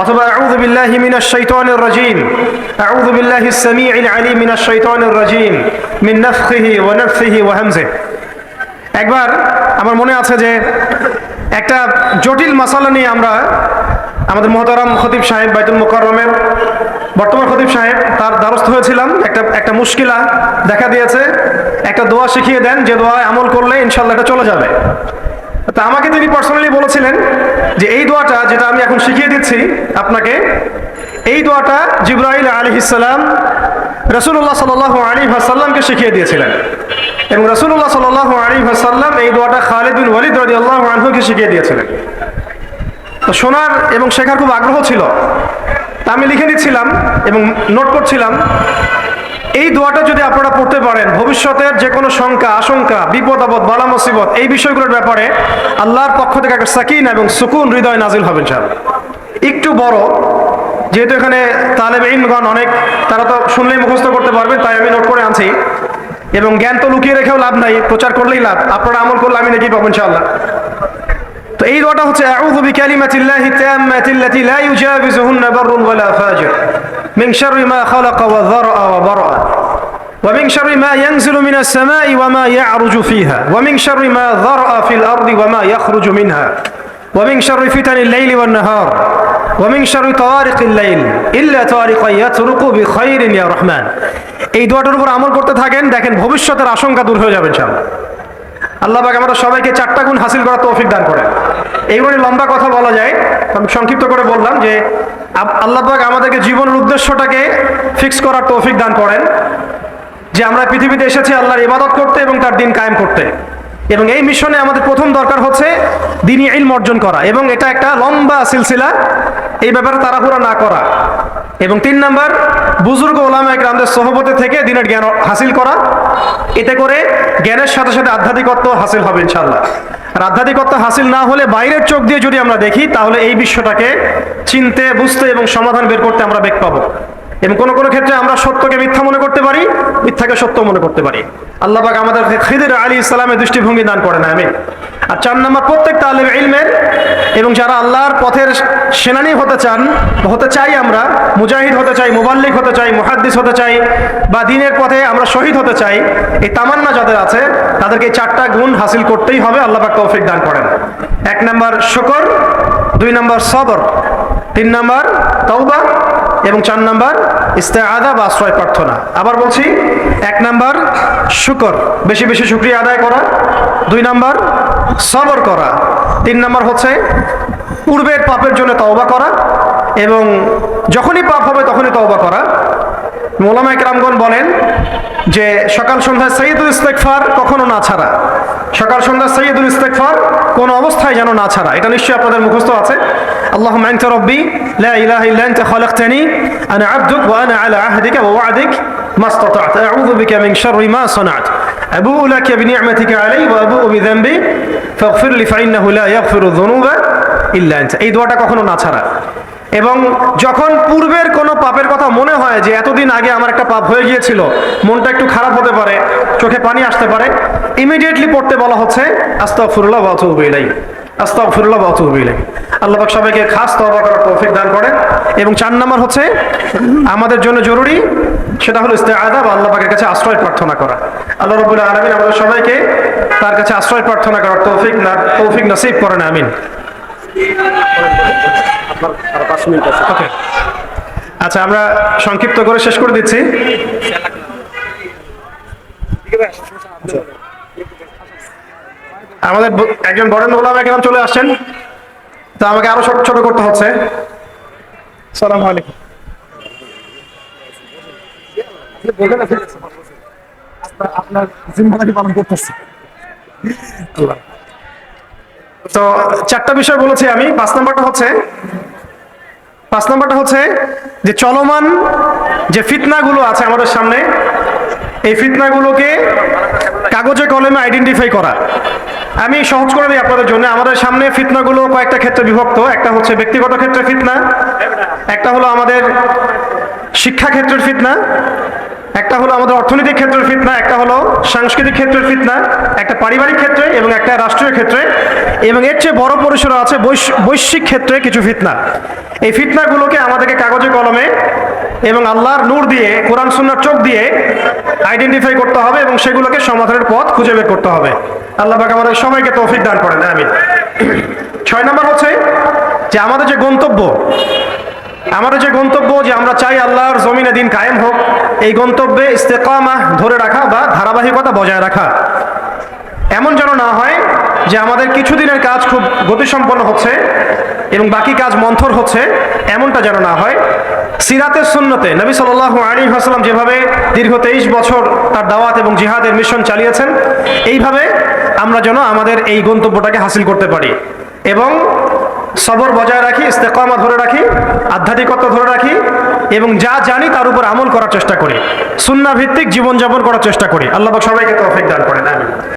অথবা আউযু বিল্লাহি মিনাশ শাইতানির রাজীম, আউযু বিল্লাহি সামিউল আলিম মিনাশ শাইতানির রাজীম, মিন নাফখিহি ওয়া নাফসিহি ওয়া হামজিহি। একবার আমার মনে আছে যে একটা জটিল মাসালা নিয়ে আমরা আমাদের মহতারাম খতিব সাহেব বাইতুল মোকাররমের, বর্তমান খতিব সাহেব তার দ্বারস্থ হয়েছিলাম। একটা একটা মুশকিলা দেখা দিয়েছে। একটা দোয়া শিখিয়ে দেন, যে দোয়ায় আমল করলে ইনশাল্লাহ এটা চলে যাবে। তা আমাকে তিনি পার্সোনালি বলেছিলেন যে এই দোয়াটা যেটা আমি এখন শিখিয়ে দিচ্ছি আপনাকে, এই দোয়াটা জিব্রাইল আলী ইসাল্লাম রসুল্লাহ সাল আলী হাসাল্লামকে শিখিয়ে দিয়েছিলেন। এবং রসুল্লাহ সাল আলী হাসাল্লাম এই দোয়াটা খালিদ বিন ওয়ালিদ রাজি আল্লাহ আনহুকে শিখিয়ে দিয়েছিলেন। তো শোনার এবং শেখার খুব আগ্রহ ছিল। তা আমি লিখে নিচ্ছিলাম এবং নোট করছিলাম। এই দোয়াটা যদি আপনারা পড়তে পারেন, ভবিষ্যতের যে কোনো শঙ্কা, আশঙ্কা, বিপদ, আপদ, বালা মুসিবত, এই বিষয়গুলোর ব্যাপারে আল্লাহর পক্ষ থেকে একটা সাকিন এবং সুকুন হৃদয় নাজিল হবেন সাহেব একটু বড়, যেহেতু এখানে তালেব ইনগণ অনেক, তারা তো শুনলেই মুখস্থ করতে পারবে তাই আমি নোট করে আনছি। এবং জ্ঞান তো লুকিয়ে রেখেও লাভ নাই, প্রচার করলেই লাভ, আপনারা আমল করলে আমি নাকি পাবো ইনশাআল্লাহ। তো এই দোয়াটা হচ্ছে, আউযু বিকালিমাতিল্লাহি তাম্মাতিল্লাতি লা ইউজাবিজুহুন্না বাররুন ওয়ালা ফাজির। মিন শাররি মা খালাকা ওয়া যারআ ওয়া বারআ ومن شر ما ينزل من السماء وما يعرج فيها ومن شر ما ذرأ في الأرض وما يخرج منها ومن شر فتن الليل والنهار ومن شر طوارق الليل إلا طارقا يطرق بخير يا رحمن এই দোয়াটার উপর আমল করতে থাকেন দেখেন ভবিষ্যতের আশঙ্কা দূর হয়ে যাবে ইনশাআল্লাহ আল্লাহ পাক আমরা সবাইকে চারটা গুণ হাসিল করার তৌফিক দান করেন এইগুলো লম্বা কথা বলা যায়। আমি সংক্ষিপ্ত করে বললাম যে আপ- আল্লাহ পাক আমাদেরকে জীবনের উদ্দেশ্যটাকে ফিক্স করার তৌফিক দান করেন যে আমরা পৃথিবীতে এসেছি আল্লাহর ইবাদত করতে এবং তার দিন কায়েম করতে। এবং এই মিশনে আমাদের প্রথম দরকার হচ্ছে দিনই ইলম অর্জন করা এবং এটা একটা লম্বা সিলসিলা, এই ব্যাপারে তাড়াহুড়া না করা। এবং তিন নাম্বার, বুজুর্গ ওলামা একরামদের সহবতে থেকে দিনের জ্ঞান হাসিল করা। এতে করে জ্ঞানের সাথে সাথে আধ্যাত্মিকত্ব হাসিল হবে ইনশাল্লাহ আর আধ্যাত্মিকত্ব হাসিল না হলে বাইরের চোখ দিয়ে যদি আমরা দেখি, তাহলে এই বিশ্বটাকে চিনতে, বুঝতে এবং সমাধান বের করতে আমরা বেগ পাবো। এবং কোনো কোনো ক্ষেত্রে আমরা সত্যকে মিথ্যা মনে করতে পারি, মিথ্যাকে সত্য মনে করতে পারি। আল্লাহ পাক আমাদের খিদির আলী ইসলামের দৃষ্টিভঙ্গি দান করেন আমি আর চার নম্বর, প্রত্যেকটা তালেব ইলমের এবং যারা আল্লাহর পথের সেনানি হতে চান, হতে চাই আমরা, মুজাহিদ হতে চাই, মুবাল্লিক হতে চাই, মুহাদ্দিস হতে চাই, বা দিনের পথে আমরা শহীদ হতে চাই, এই তামান্না যাদের আছে, তাদেরকে এই চারটা গুণ হাসিল করতেই হবে আল্লাহ পাক তৌফিক দান করেন। এক নম্বর, শুকর, দুই নম্বর, সবর, তিন নম্বর তৌবা এবং চার নাম্বার, ইস্তেআদা বা আশ্রয় প্রার্থনা। আবার বলছি, এক নাম্বার, শুকর। বেশি বেশি শুক্রিয়া আদায় করা। দুই নাম্বার, সবর করা। তিন নাম্বার হচ্ছে, পূর্বের পাপের জন্য তওবা করা এবং যখনই পাপ হবে তখনই তওবা করা। মোলামা একরামগণ বলেন যে, সকাল সন্ধ্যায় সৈয়দুল ইস্তেকফার কখনো না ছাড়া। সকাল সন্ধ্যা সৈয়দুল ইস্তেকফার কোন অবস্থায় যেন না ছাড়া এটা নিশ্চয়ই আপনাদের মুখস্থ আছে আল্লাহ আনতা রব্বি লা ইলাহা ইল্লা আনতা খালাকতানি আনা আবদুক ওয়া আনা আলা আহদিকা ওয়া ওয়াদিক ما استطعت أعوذ بك من شر ما صنعت أبوء لك بنعمتك علي وأبوء بذنبي فاغفر لي فإنه لا يغفر الذنوب إلا أنت এই দোয়াটা কখনো না ছাড়া এবং যখন পূর্বের কোনো পাপের কথা মনে হয় যে এতদিন আগে আমার একটা পাপ হয়ে গিয়েছিল, মনটা একটু খারাপ হতে পারে, চোখে পানি আসতে পারে ইমিডিয়েটলি পড়তে বলা হচ্ছে, আস্তাগফিরুল্লাহ ওয়া আতুবু ইলাইহি আল্লাহ সবাইকে খাস তওবা করার তৌফিক দান করেন। এবং চার নাম্বার হচ্ছে, আমাদের জন্য জরুরি, সেটা হলো ইস্তেআদা বা আল্লাহ পাকের কাছে আশ্রয় প্রার্থনা করা। আল্লাহ রাব্বুল আলামিন আমাদের সবাইকে তার কাছে আশ্রয় প্রার্থনা করার তৌফিক না, তৌফিক নসিব করেন, আমিন। ওকে আচ্ছা আমরা সংক্ষিপ্ত করে শেষ করে দিচ্ছি। আমাদের একজন বরেন্দ্র গোলাম একরাম চলে আসছেন। তা আমাকে আরও ছোট ছোট করতে হচ্ছে। সালাম আলাইকুম। আপনার জিম্মাদারি পালন করতেছে। তো চারটা বিষয় বলেছি আমি। পাঁচ নাম্বারটা হচ্ছে, পাঁচ নাম্বারটা হচ্ছে যে চলমান যে ফিতনাগুলো আছে আমাদের সামনে, এই ফিতনাগুলোকে কাগজে কলমে আইডেন্টিফাই করা। আমি সহজ করে দিই আপনাদের জন্য। আমাদের সামনে ফিতনাগুলো কয়েকটা ক্ষেত্রে বিভক্ত। একটা হচ্ছে ব্যক্তিগত ক্ষেত্রে ফিতনা, একটা হলো আমাদের শিক্ষা ক্ষেত্রের ফিতনা একটা হলো আমাদের অর্থনৈতিক ক্ষেত্রের ফিতনা, একটা হলো সাংস্কৃতিক ক্ষেত্রের ফিতনা, একটা পারিবারিক ক্ষেত্রে এবং একটা রাষ্ট্রীয় ক্ষেত্রে। এবং এর চেয়ে বড় পরিসরে আছে বৈশ্বিক ক্ষেত্রে কিছু ফিতনা। এই ফিতনাগুলোকে আমাদেরকে কাগজে কলমে এবং আল্লাহর নূর দিয়ে, কোরআন, সুন্নার চোখ দিয়ে আইডেন্টিফাই করতে হবে এবং সেগুলোকে সমাধানের পথ খুঁজে বের করতে হবে। আল্লাহ পাক আমাদের সবাইকে তৌফিক দান করেন আমি ছয় নম্বর হচ্ছে যে আমাদের যে গন্তব্য, আমাদের যে গন্তব্য যে আমরা চাই আল্লাহর জমিনে দিন কায়েম হোক এই গন্তব্যে ইস্তেকামা ধরে রাখা বা ধারাবাহিকতা বজায় রাখা। এমন যেন না হয় যে আমাদের কিছুদিনের কাজ খুব গতিসম্পন্ন হচ্ছে এবং বাকি কাজ মন্থর হচ্ছে, এমনটা যেন না হয়। সিরাতের সুন্নতে নবী সাল্লাহ আলী হাসলাম যেভাবে দীর্ঘ তেইশ বছর তার দাওয়াত এবং জিহাদের মিশন চালিয়েছেন, এইভাবে আমরা যেন আমাদের এই গন্তব্যটাকে হাসিল করতে পারি। এবং সবর বজায় রাখি, ইস্তেকামা ধরে রাখি আধ্যাত্মিকতা ধরে রাখি এবং যা জানি তার উপর আমল করার চেষ্টা করি। সুন্না ভিত্তিক জীবনযাপন করার চেষ্টা করি। আল্লাহ সবাইকে তৌফিক দান করেন, আমিন।